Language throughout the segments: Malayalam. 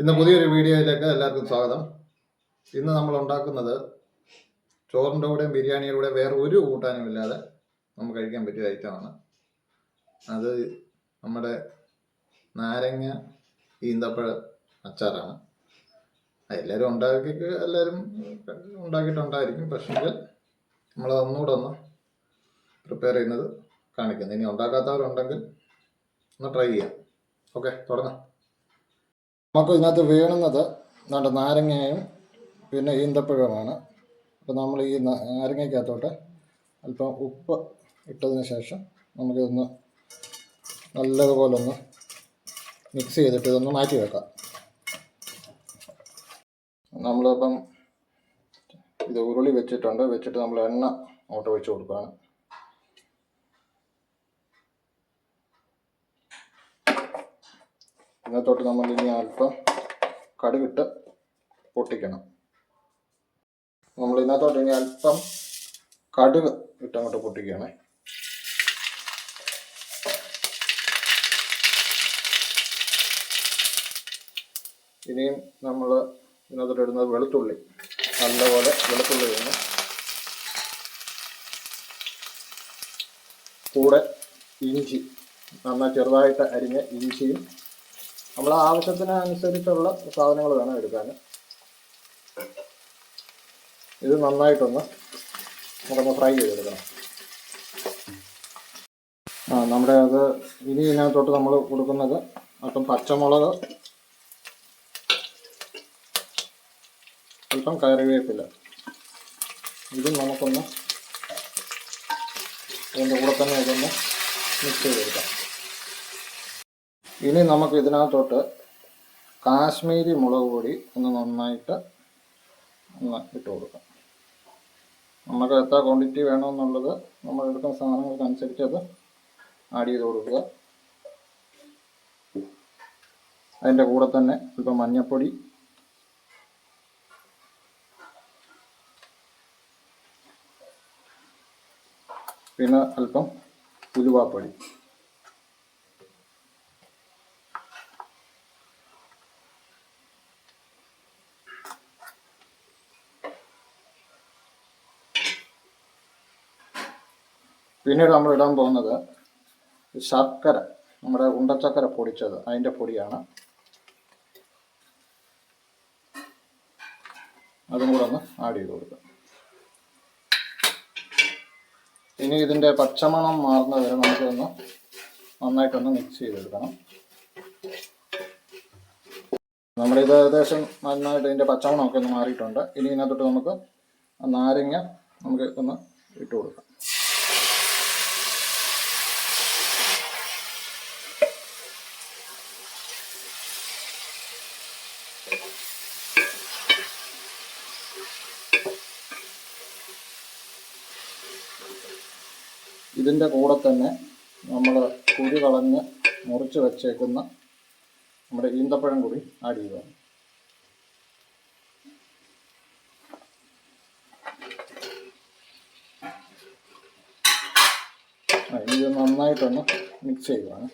ഇന്ന് പുതിയൊരു വീഡിയോയിലേക്ക് എല്ലാവർക്കും സ്വാഗതം. ഇന്ന് നമ്മൾ ഉണ്ടാക്കുന്നത് ചോറിന്റെ കൂടെയും ബിരിയാണിയുടെ കൂടെ വേറെ ഒരു കൂട്ടാനും ഇല്ലാതെ നമുക്ക് കഴിക്കാൻ പറ്റിയ ഐറ്റമാണ് അത് നമ്മുടെ നാരങ്ങ ഈന്തപ്പഴ അച്ചാറാണ്. എല്ലാവരും ഉണ്ടാക്കി എല്ലാവരും ഉണ്ടാക്കിയിട്ടുണ്ടായിരിക്കും. പക്ഷെങ്കിൽ നമ്മൾ ഒന്നുകൂടെ ഒന്ന് പ്രിപ്പയർ ചെയ്യുന്നത് കാണിക്കുന്നത് ഇനി ഉണ്ടാക്കാത്തവരുണ്ടെങ്കിൽ ഒന്ന് ട്രൈ ചെയ്യാം. ഓക്കെ തുടങ്ങാം. നമുക്ക് ഇതിനകത്ത് വേണുന്നത് നമ്മുടെ നാരങ്ങയും പിന്നെ ഈന്തപ്പഴവുമാണ്. അപ്പോൾ നമ്മൾ ഈ നാരങ്ങയ്ക്കകത്തോട്ട് അല്പം ഉപ്പ് ഇട്ടതിന് ശേഷം നമുക്കിതൊന്ന് നല്ലതുപോലെ ഒന്ന് മിക്സ് ചെയ്തിട്ട് ഇതൊന്ന് മാറ്റി വെക്കാം. നമ്മളിപ്പം ഇത് ഉരുളി വെച്ചിട്ടുണ്ട്. വെച്ചിട്ട് നമ്മൾ എണ്ണ അങ്ങോട്ട് വെച്ച് കൊടുക്കുകയാണ്. ഇതിനകത്തോട്ട് നമ്മൾ ഇനി അല്പം കടുകിട്ട് പൊട്ടിക്കണം. നമ്മൾ ഇതിനകത്തോട്ട് ഇനി അല്പം കടുക് ഇട്ടങ്ങോട്ട് പൊട്ടിക്കണേ ഇനിയും നമ്മൾ ഇതിനകത്തോട്ട് ഇടുന്നത് വെളുത്തുള്ളി. നല്ലപോലെ വെളുത്തുള്ളി വേണം കൂടെ ഇഞ്ചി നന്നായി ചെറുതായിട്ട് അരിഞ്ഞ ഇഞ്ചിയും നമ്മൾ ആവശ്യത്തിന് അനുസരിച്ചുള്ള സാധനങ്ങൾ വേണം എടുക്കാൻ. ഇത് നന്നായിട്ടൊന്ന് നമുക്കൊന്ന് ഫ്രൈ ചെയ്തെടുക്കണം. ആ നമ്മുടെ അത് ഇനി ഇതിനകത്തോട്ട് നമ്മൾ കൊടുക്കുന്നത് അപ്പം പച്ചമുളക് അല്പം കറിവേപ്പില. ഇതും നമുക്കൊന്ന് അതിന്റെ കൂടെ തന്നെ ഇതൊന്ന് മിക്സ് ചെയ്തെടുക്കാം. ഇനി നമുക്ക് ഇതിനകത്തോട്ട് കാശ്മീരി മുളക് പൊടി ഒന്ന് നന്നായിട്ട് ഒന്ന് ഇട്ട് കൊടുക്കാം. നമുക്ക് എത്ര ക്വാണ്ടിറ്റി വേണമെന്നുള്ളത് നമ്മൾ എടുക്കുന്ന സാധനങ്ങൾക്കനുസരിച്ച് അത് ആഡ് ചെയ്ത് കൊടുക്കുക. അതിന്റെ കൂടെ തന്നെ അല്പം മഞ്ഞൾപ്പൊടി പിന്നെ അല്പം ഉലുവാപ്പൊടി. പിന്നീട് നമ്മൾ ഇടാൻ പോകുന്നത് ശർക്കര നമ്മുടെ ഉണ്ടച്ചക്കര പൊടിച്ചത് അതിന്റെ പൊടിയാണ്. അതും കൂടെ ഒന്ന് ആഡ് ചെയ്ത് കൊടുക്കുക ഇനി ഇതിന്റെ പച്ചമണം മാറുന്നതിന് നമുക്കൊന്ന് നന്നായിട്ടൊന്ന് മിക്സ് ചെയ്തെടുക്കണം. നമ്മളിത് ഏകദേശം നന്നായിട്ട് ഇതിന്റെ പച്ചമണമൊക്കെ ഒന്ന് മാറിയിട്ടുണ്ട്. ഇനി ഇതിനകത്തോട്ട് നമുക്ക് നാരങ്ങ നമുക്ക് ഒന്ന് ഇട്ട് കൊടുക്കാം. ഇതിന്റെ കൂടെ തന്നെ നമ്മൾ കുരു കളഞ്ഞ് മുറിച്ച് വെച്ചേക്കുന്ന നമ്മുടെ ഈന്തപ്പഴം കൂടി ആഡ് ഇനി ഇത് നന്നായിട്ടൊന്ന് മിക്സ് ചെയ്യുകയാണ്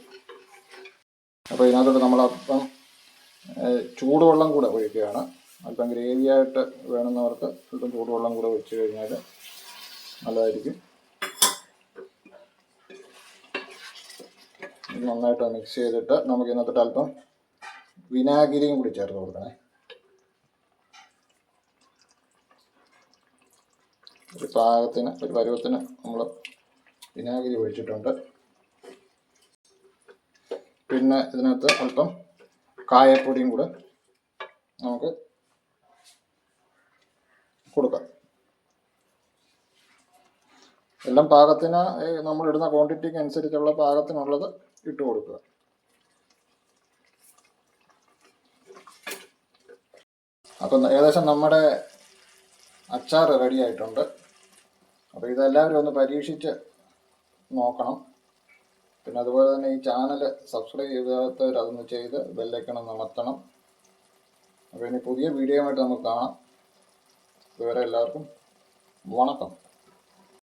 അപ്പോൾ ഇതിനകത്തോട്ട് നമ്മൾ ഏഹ്, ചൂടുവെള്ളം കൂടെ ഒഴിക്കുകയാണ്. അല്പം ഗ്രേവിയായിട്ട് വേണമെന്നവർക്ക് അല്പം ചൂടുവെള്ളം കൂടെ ഒഴിച്ച് കഴിഞ്ഞാൽ നല്ലതായിരിക്കും. നന്നായിട്ട് മിക്സ് ചെയ്തിട്ട് നമുക്ക് ഇന്നത്തെ അല്പം വിനാഗിരിയും കൂടി ചേർത്ത് കൊടുക്കണേ. ഒരു പാകത്തിന് ഒരു പരുവത്തിന് നമ്മൾ വിനാഗിരി ഒഴിച്ചിട്ടുണ്ട്. പിന്നെ ഇതിനകത്ത് അല്പം കായപ്പൊടിയും കൂടെ നമുക്ക് കൊടുക്കാം. എല്ലാം പാകത്തിന് നമ്മൾ ഇടുന്ന ക്വാണ്ടിറ്റിക്ക് അനുസരിച്ചുള്ള പാകത്തിനുള്ളത് ഇട്ട് കൊടുക്കുക. അപ്പം ഏകദേശം നമ്മുടെ അച്ചാർ റെഡി ആയിട്ടുണ്ട്. അപ്പോൾ ഇതെല്ലാവരും ഒന്ന് പരീക്ഷിച്ച് നോക്കണം. പിന്നെ അതുപോലെ തന്നെ ഈ ചാനൽ സബ്സ്ക്രൈബ് ചെയ്യാത്തവർ അതൊന്ന് ചെയ്ത് ബെല്ലൈക്കണം അമർത്തണം. അപ്പോൾ ഇനി പുതിയ വീഡിയോയുമായിട്ട് നമുക്ക് കാണാം. ഇതുവരെ എല്ലാവർക്കും വണക്കം.